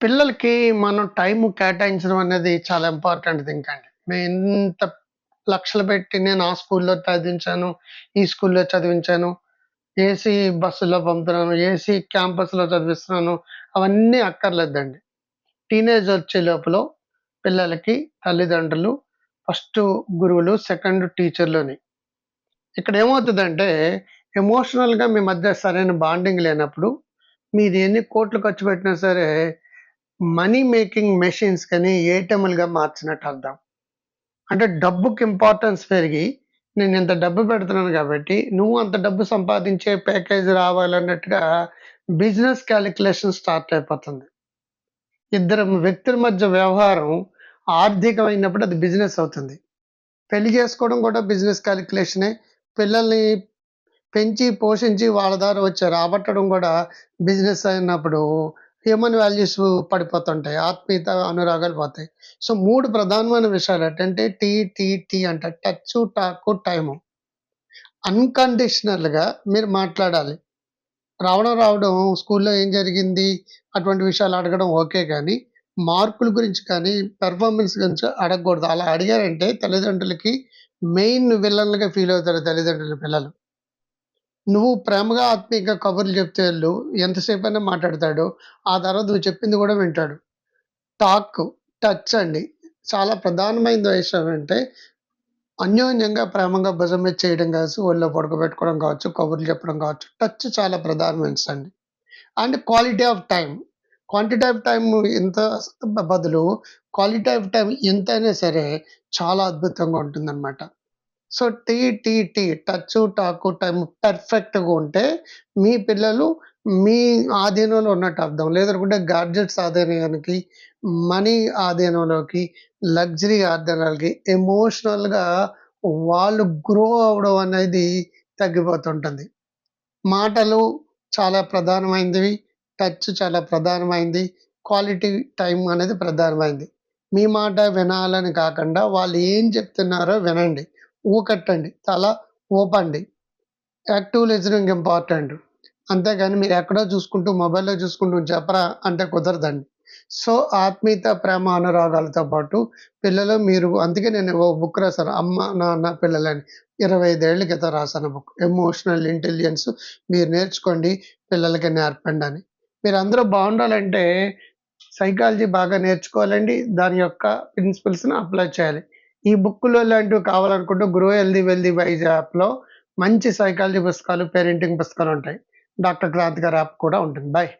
పిల్లలకి మనం టైం కేటాయించడం అనేది చాలా ఇంపార్టెంట్ థింక్ అండి. నేను ఇంత లక్షలు పెట్టి నేను ఆ స్కూల్‌లో చదివించాను, ఈ స్కూల్‌లో చదివించాను, ఏసీ బస్సులో పంపుతున్నాను, ఏసీ క్యాంపస్‌లో చదివిస్తున్నాను. అవన్నీ అక్కర్లేదండి. టీనేజ్ వచ్చే లోపల పిల్లలకి తల్లిదండ్రులు ఫస్ట్ గురువులు, సెకండ్ టీచర్లోని ఇక్కడ ఏమవుతుందంటే ఎమోషనల్‌గా మీ మధ్య సరైన బాండింగ్ లేనప్పుడు మీరు ఎన్ని కోట్లు ఖర్చు పెట్టినా సరే మనీ మేకింగ్ మెషిన్స్ కానీ ఏటీఎంలుగా మార్చినట్టు అర్థం. అంటే డబ్బుకి ఇంపార్టెన్స్ పెరిగి నేను ఇంత డబ్బు పెడుతున్నాను కాబట్టి నువ్వు అంత డబ్బు సంపాదించే ప్యాకేజ్ రావాలన్నట్టుగా బిజినెస్ క్యాలిక్యులేషన్ స్టార్ట్ అయిపోతుంది. ఇద్దరు వ్యక్తుల మధ్య వ్యవహారం ఆర్థికమైనప్పుడు అది బిజినెస్ అవుతుంది. పెళ్ళి చేసుకోవడం కూడా బిజినెస్ క్యాలిక్యులేషనే. పిల్లల్ని పెంచి, పోషించి వాళ్ళ ద్వారా వచ్చే రాబట్టడం కూడా బిజినెస్ అయినప్పుడు హ్యూమన్ వాల్యూస్ పడిపోతుంటాయి. ఆత్మీయత, అనురాగాలు పోతాయి. సో, మూడు ప్రధానమైన విషయాలు ఏంటంటే టీ, టీ, టీ అంట. Touch talk, time. అన్‌కండిషనల్‌గా మీరు మాట్లాడాలి. రావడం, రావడం స్కూల్‌లో ఏం జరిగింది? అటువంటి విషయాలు అడగడం ఓకే కానీ మార్కుల గురించి కానీ, పెర్ఫార్మెన్స్ గురించి అడగకూడదు. అలా అడిగారంటే తల్లిదండ్రులకి మెయిన్ విలన్లుగా ఫీల్ అవుతారు తల్లిదండ్రుల పిల్లలు. నువ్వు ప్రేమగా, ఆత్మీయంగా కబుర్లు చెప్తే ఈళ్ళు ఎంతసేపైనా మాట్లాడతాడు. ఆ తర్వాత నువ్వు చెప్పింది కూడా వింటాడు. టాక్, టచ్ అండి. చాలా ప్రధానమైన విషయం అంటే అన్యోన్యంగా ప్రేమగా భుజం మీద చేయడం కావచ్చు, ఒళ్ళో పడుకోబెట్టుకోవడం కావచ్చు, కబుర్లు చెప్పడం కావచ్చు. టచ్ చాలా ప్రధానమైనదండి. And quality of time quantity of time ఇంత బదులు క్వాలిటీ ఆఫ్ టైం ఎంతైనా సరే చాలా అద్భుతంగా ఉంటుందన్నమాట so, T, T, T touch, talk, time పర్ఫెక్ట్‌గా ఉంటే మీ పిల్లలు మీ ఆధీనంలో ఉన్నట్టు అర్థం. లేదనుకుంటే గాడ్జెట్స్ ఆధీనానికి, మనీ ఆధీనంలోకి, లగ్జరీ ఆధీనాలకి, ఎమోషనల్‌గా వాళ్ళు గ్రో అవ్వడం అనేది తగ్గిపోతుంటుంది. మాటలు చాలా ప్రధానమైనవి. టచ్ చాలా ప్రధానమైంది. క్వాలిటీ టైం అనేది ప్రధానమైంది. మీ మాట వినాలని కాకుండా వాళ్ళు ఏం చెప్తున్నారో వినండి. ఊకట్టండి. తల ఊపండి. Active listening important. అంతేగాని మీరు ఎక్కడో చూసుకుంటూ మొబైల్‌లో చూసుకుంటూ చెప్పరా అంటే కుదరదండి. సో, ఆత్మీయత, ప్రేమ, అనురాగాలతో పాటు పిల్లలు మీరు అందుకే నేను ఓ బుక్ రాశాను అమ్మ, నాన్న, పిల్లలని. ఇరవై ఐదేళ్ళ క్రితం రాశాను బుక్. ఎమోషనల్ ఇంటెలిజెన్స్ మీరు నేర్చుకోండి. పిల్లలకి నేర్పండి అని. మీరు అందరూ బాగుండాలంటే సైకాలజీ బాగా నేర్చుకోవాలండి. దాని యొక్క ప్రిన్సిపల్స్‌ని అప్లై చేయాలి. ఈ బుక్కులు ఇలాంటివి కావాలనుకుంటే 'గ్రో హెల్దీ వెల్దీ వైజ్ యాప్‌లో మంచి సైకాలజీ పుస్తకాలు, పేరెంటింగ్ పుస్తకాలు ఉంటాయి. డాక్టర్ క్రాంతి గారి యాప్ కూడా ఉంటుంది. బాయ్